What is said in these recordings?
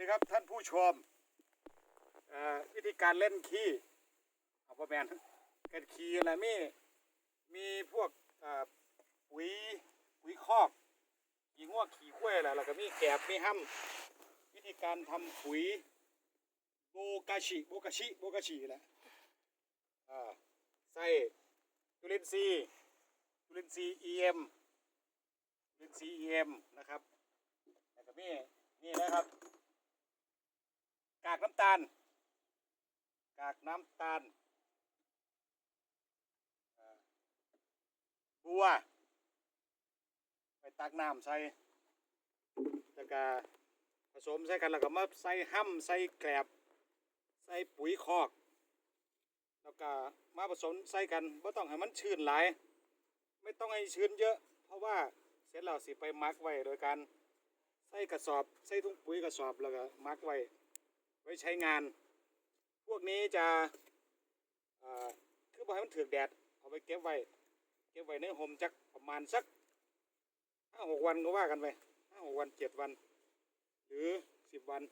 ดีครับท่านผู้ชมวิธีการเล่นขี้เอาประแมนเกิดขี้อะไรมีมีพวกเอ่อปุ๋ยปุ๋ยคอกขี้งวกขี้ข้วยอะไรแล้วก็มีแกบมีห้ำวิธีการทำปุ๋ยโบกาชิโบกาชิโบกาชิแหละใส่จุลินทรีย์จุลินทรีย์ EM จุลินทรีย์ EM นะครับแล้วก็มีนี่นะครับ กากน้ำตาล กากน้ำตาลบัว ไปตักน้ำใส่แล้วก็ผสมใส่กันแล้วก็มาใส่ห้ำใส่แกลบใส่ปุ๋ยคอก แล้วก็มาผสมใส่กันไม่ต้องให้มันชื้นหลาย ไม่ต้องให้ชื้นเยอะ เพราะว่าเสร็จแล้วสิไปมักไว้โดยการใส่กระสอบ ใส่ถุงปุ๋ยกระสอบแล้วก็มักไว้ ว้ใช้งาน พวกนี้จะคือบอกให้มันถือแดด เอาไปเก็บไว้ เก็บไว้ในห่มจักประมาณสักห้าหกวันก็ว่ากันไปห้าหกวันเจ็ดวัน หรือสิบวัน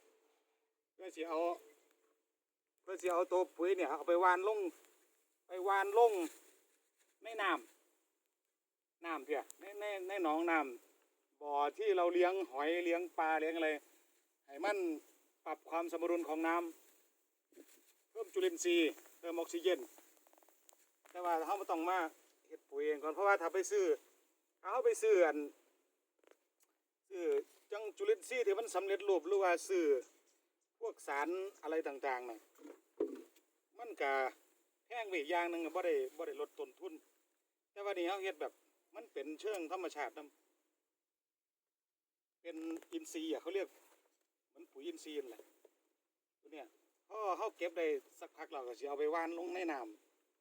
เพื่อสิเอา เพื่อสิเอาตัวปุ๋ยเนี่ยเอาไปวานลง ไปวานลงในน้ำน้ำเพียในในในหนองน้ำบ่อที่เราเลี้ยงหอยเลี้ยงปลาเลี้ยงอะไรให้มัน ปรับความสมดุลของน้ำเพิ่มจุลินทรีย์เพิ่มออกซิเจนแต่ว่าเขาไม่ต้องมาเฮ็ดปุ๋ยเองก่อนเพราะว่าถ้าไปซื้อถ้าเขาไปซื้ออันซื้อจังจุลินทรีย์ที่มันสำเร็จรูปหรือว่าซื้อพวกสารอะไรต่างๆน่ะมันก็แพงไปอีกอย่างหนึ่งก็บ่ได้บ่ได้ลดต้นทุน แต่ว่านี่เขาเฮ็ดแบบมันเป็นเชิงธรรมชาตินํเป็นอินทรีย์อะเขาเรียก ปุ๋ยอินทรีย์นั่นแหละตัวเนี้ยพอเขาเก็บได้สักพักเราก็สิเอาไปว่านลงในน้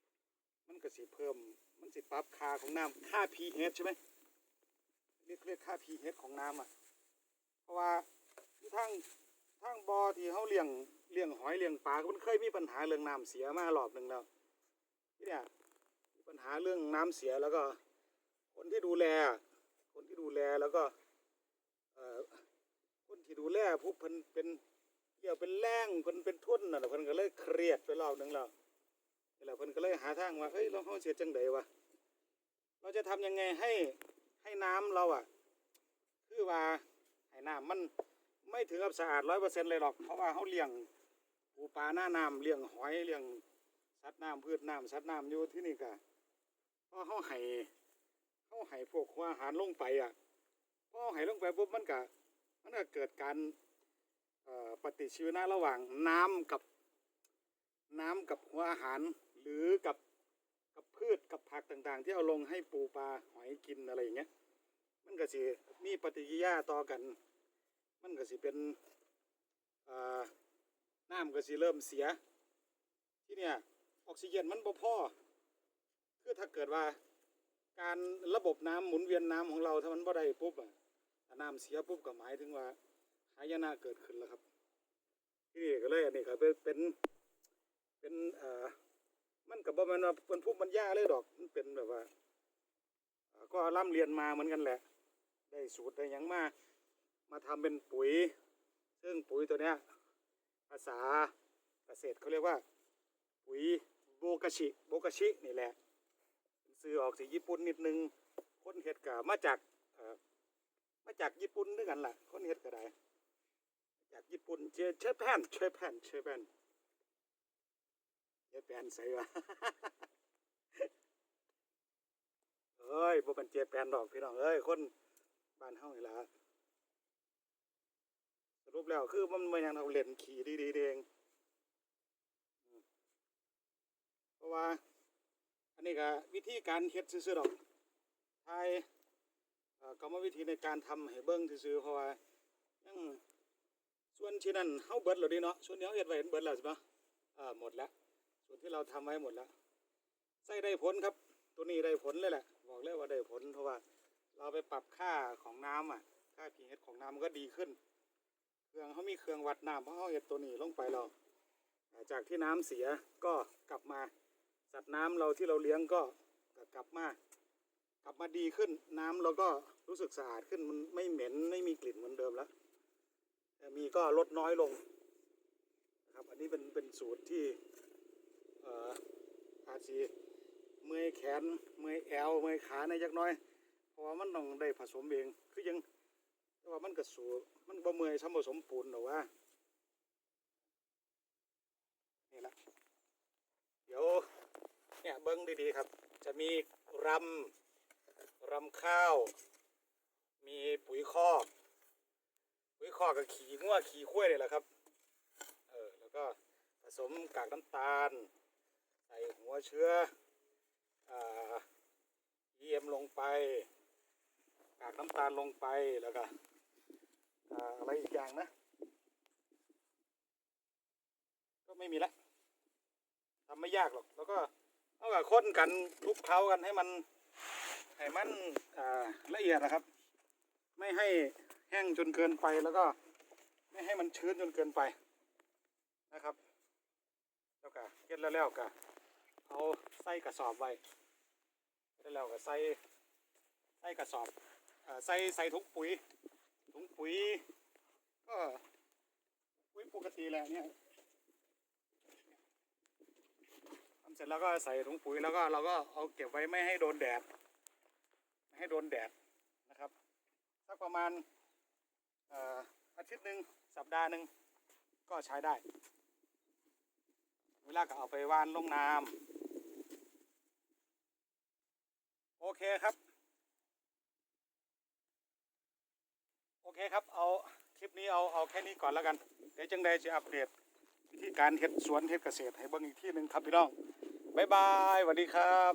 ำมันก็สิเพิ่ม มันสิปรับค่าของน้ำค่า pH ใช่ไหมเรียกเรียกค่า pH ของน้ำอะ เพราะว่าที่ทางทางบ่อที่เขาเลี้ยงเลี้ยงหอยเลี้ยงปลามันเคยมีปัญหาเรื่องน้ำเสียมารอบหนึ่งแล้วที่เนี่ยปัญหาเรื่องน้ำเสียแล้วก็ คนที่ดูแล คนที่ดูแลแล้วก็ เอ่อ คนที่ดูแลผู้เพิ่นเป็นเกี่ยวเป็นแรงเพิ่นเป็นทุนน่ะเพิ่นก็เลยเครียดไปรอบหนึ่งแล้วนี่แหละเพิ่นก็เลยหาทางว่าเฮ้ยเราเฮาเสียจังไดวะเราจะทำยังไงให้ให้น้ำเราอะ คือว่าให้น้ำมันไม่ถึงกับสะอาดร้อยเปอร์เซ็นต์เลยหรอกเพราะว่าเขาเลี้ยงปูปลาหน้าน้ำเลี้ยงหอยเลี้ยงสัตว์น้ำพืชน้ำสัตว์น้ำอยู่ที่นี่ก็เพราะเขาให้เขาให้พวกหัวอาหารลงไปอะพอให้ลงไปปุ๊บมันก็ มันก็เกิดการปฏิชีวนะระหว่างน้ำกับน้ำกับหัวอาหาร หรือกับกับพืชกับผักต่างๆ ที่เอาลงให้ปูปลาหอยกินอะไรอย่างเงี้ยมันก็สิมีปฏิกิริยาต่อกัน มันก็สิเป็นน้ำก็สิเริ่มเสีย ที่เนี่ยออกซิเจนมันบ่พอคือถ้าเกิดว่าการระบบน้ำหมุนเวียนน้ำของเราถ้ามันบ่ได้ปุ๊บอะ น้ำเสียปุ๊บก็หมายถึงว่าหายนะเกิดขึ้นแล้วครับ ที่นี่ก็เลยอันนี้ก็เป็นเป็นเป็นเอ่อมันก็บ่แม่นว่าเป็นภูมิปัญญาเลยดอกมันเป็นแบบว่าก็ร่ำเรียนมาเหมือนกันแหละ ได้สูตรได้ยังมา มาทำเป็นปุ๋ย ซึ่งปุ๋ยตัวเนี้ยภาษาเกษตรเขาเรียกว่า ปุ๋ยโบกชิโบกชินี่แหละซื้อออกสีญี่ปุ่นนิดนึงคนเฮ็ดก็มาจาก มาจากญี่ปุ่นด้วยกันล่ะคนเฮ็ดก็ได้จากญี่ปุ่นเจเชแปนเชแปนเชแปนเชแปนใส่วะเอ้ยบ่เป็นเจแปนดอกพี่น้องเอ้ยคนบ้านเฮานี่ล่ะสรุปแล้วคือมันไม่ยังเอาเล่นขี่ดีๆเองเพราะว่า อันนี้ก็วิธีการเฮ็ดซื่อๆดอกไทย กรรมวิธีในการทำให้เบิ้งซื่อเพราะว่ายังส่วนที่นั่นเฮาเบิดแล้วดิเนาะส่วนนี้เฮาเฮ็ดไว้เบิดแล้วใช่ปะอ่าหมดแล้วส่วนที่เราทำไว้หมดแล้วใส่ได้ผลครับ ตัวนี้ได้ผลเลยแหละ บอกเลยว่าได้ผลเพราะว่า เราไปปรับค่าของน้ำอะ ค่า pH ของน้ำมันก็ดีขึ้น เครื่องเขามีเครื่องวัดน้ำเพราะเขาเฮ็ดตัวนี้ลงไปเราอ่าจากที่น้ำเสียก็กลับมาสัตว์น้ำเราที่เราเลี้ยงก็ก็กลับมากลับมาดีขึ้นน้ำเราก็ รู้สึกสะอาดขึ้นมันไม่เหม็นไม่มีกลิ่นเหมือนเดิมแล้วมีก็ลดน้อยลงนะครับอันนี้เป็นเป็นสูตรที่เอ่ออาจจะเมื่อยแขนเมื่อยแอวเมื่อยขาในจักน้อย เพราะว่ามันต้องได้ผสมเองคือยังแต่ว่ามันก็สูมันบ่เมื่อยซ้ำผสมปูนหรอว่านี่ละเดี๋ยวเนี่ยเบิ้งดีๆครับ จะมีรำรำข้าว มีปุ๋ยคอกปุ๋ยคอกกับขี่งัวขี่ข้วยเลยแหละครับ เออ แล้วก็ผสมกากน้ำตาล ใส่หัวเชื้ออ่าเยี่ยมลงไป กากน้ำตาลลงไปแล้วก็อ่าอะไรอีกอย่างนะ ก็ไม่มีละทำไม่ยากหรอก แล้วก็เอากับค้นกันลุกเคล้ากันให้มันให้มันอ่าละเอียดนะครับ ไม่ให้แห้งจนเกินไปแล้วก็ ไม่ให้มันชื้นจนเกินไปนะครับแล้วก็เก็ดแล้วแล้วก็เอาใส่กระสอบไว้เก็ดแล้วก็ใส่ใส่กระสอบอใส่ใส่ถุงปุ๋ยถุงปุ๋ยก็ปุ๋ยปกติแหละเนี่ยทำเสร็จแล้วก็ใส่ถุงปุ๋ยแล้วก็เราก็เอาเก็บไว้ไม่ให้โดนแดดไม่ให้โดนแดด สักประมาณเอ่ออาทิตย์หนึ่งสัปดาห์หนึ่งก็ใช้ได้ เวลาก็เอาไปว่านลงน้ำโอเคครับ โอเคครับ เอาคลิปนี้เอาเอาแค่นี้ก่อนแล้วกัน เดี๋ยวจังใดจะอัปเดตวิธีการเฮ็ดสวนเฮ็ดเกษตรให้เบิ่งอีกที่หนึ่งครับพี่น้อง บ๊ายบายสวัสดีครับ